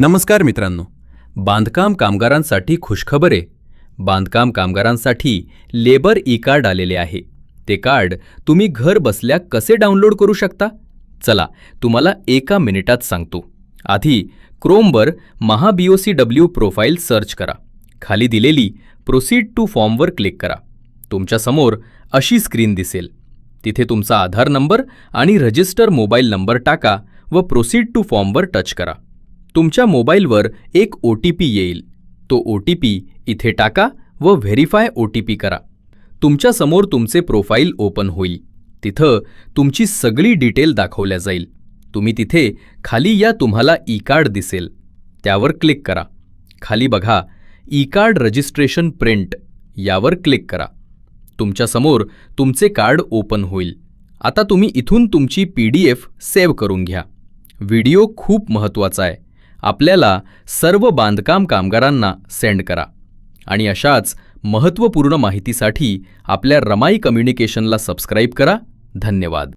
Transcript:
नमस्कार मित्रांनो. बांधकाम कामगारांसाठी खुशखबर. आहे बांधकाम कामगारांसाठी लेबर ई कार्ड आलेले आहे. ते कार्ड तुम्ही घर बसल्या कसे डाउनलोड करू शकता? चला तुम्हाला एका मिनिटात सांगतो. आधी क्रोमवर Maha B O C W profile search करा. खाली दिलेली प्रोसीड टू फॉर्मवर क्लिक करा. तुमच्यासमोर अशी स्क्रीन दिसेल. तिथे तुमचा आधार नंबर आणि रजिस्टर मोबाईल नंबर टाका व प्रोसीड टू फॉर्मवर टच करा. तुमच्या मोबाईलवर एक ओ टी पी येईल. तो ओ टी पी इथे टाका व व्हेरीफाय ओ टी पी करा. तुमच्यासमोर तुमचे प्रोफाईल ओपन होईल. तिथं तुमची सगळी डिटेल दाखवल्या जाईल. तुम्ही तिथे खाली या तुम्हाला ई कार्ड दिसेल. त्यावर क्लिक करा. खाली बघा ई कार्ड रजिस्ट्रेशन प्रिंट. यावर क्लिक करा. तुमच्यासमोर तुमचे कार्ड ओपन होईल. आता तुम्ही इथून तुमची पी डी एफ सेव्ह करून घ्या. व्हिडिओ खूप महत्त्वाचा आहे. आपल्याला सर्व बांधकाम कामगारांना सेंड करा. आणि अशाच महत्त्वपूर्ण माहितीसाठी आपल्या रमाई कम्युनिकेशनला सबस्क्राईब करा. धन्यवाद.